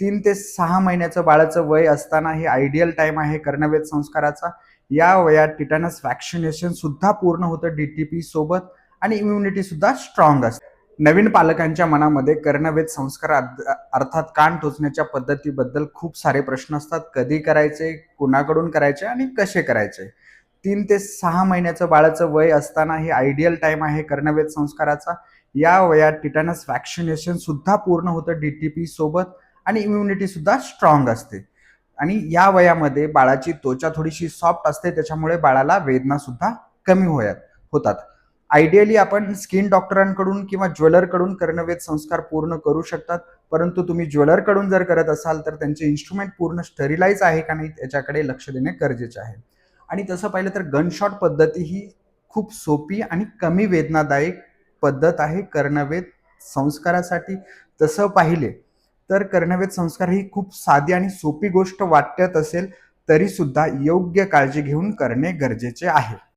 तीन ते सहा महिन्याचं बाळाचं वय असताना हे आयडियल टाईम आहे कर्णवेध संस्काराचा. या वयात टिटॅनस व्हॅक्सिनेशन सुद्धा पूर्ण होतं डीटीपी सोबत आणि इम्युनिटी सुद्धा स्ट्रॉंग असते. नवीन पालकांच्या मनामध्ये कर्णवेध संस्कार अर्थात कान टोचण्याच्या पद्धतीबद्दल खूप सारे प्रश्न असतात. कधी करायचे कुणाकडून करायचे आणि कसे करायचे? तीन ते सहा महिन्याचं बाळाचं वय असताना हे आयडियल टाईम आहे कर्णवेध संस्काराचा. या वयात टिटॅनस व्हॅक्सिनेशन सुद्धा पूर्ण होतं डीटीपी सोबत आणि इम्युनिटी सुद्धा स्ट्रॉंग असते. आणि या वयामध्ये बाळाची त्वचा थोडीशी सॉफ्ट असते त्याच्यामुळे बाळाला वेदना सुद्धा कमी होयात होतात. आयडियली आपण स्किन डॉक्टरांकडून किंवा ज्वेलरकडून कर्णवेद संस्कार पूर्ण करू शकतात परंतु तुम्ही ज्वेलरकडून जर करत असाल तर त्यांचे इन्स्ट्रुमेंट पूर्ण स्टरिलाइज आहे का नाही त्याच्याकडे लक्ष देणे गरजेचे आहे. आणि तसं पाहिलं तर गनशॉट पद्धती ही खूप सोपी आणि कमी वेदनादायक पद्धत आहे कर्णवेद संस्कारासाठी. तसं पाहिले तर कर्णवेध संस्कार ही खूप साधी आणि सोपी गोष्ट वाटत असेल तरी सुद्धा योग्य काळजी घेऊन करणे गरजेचे आहे.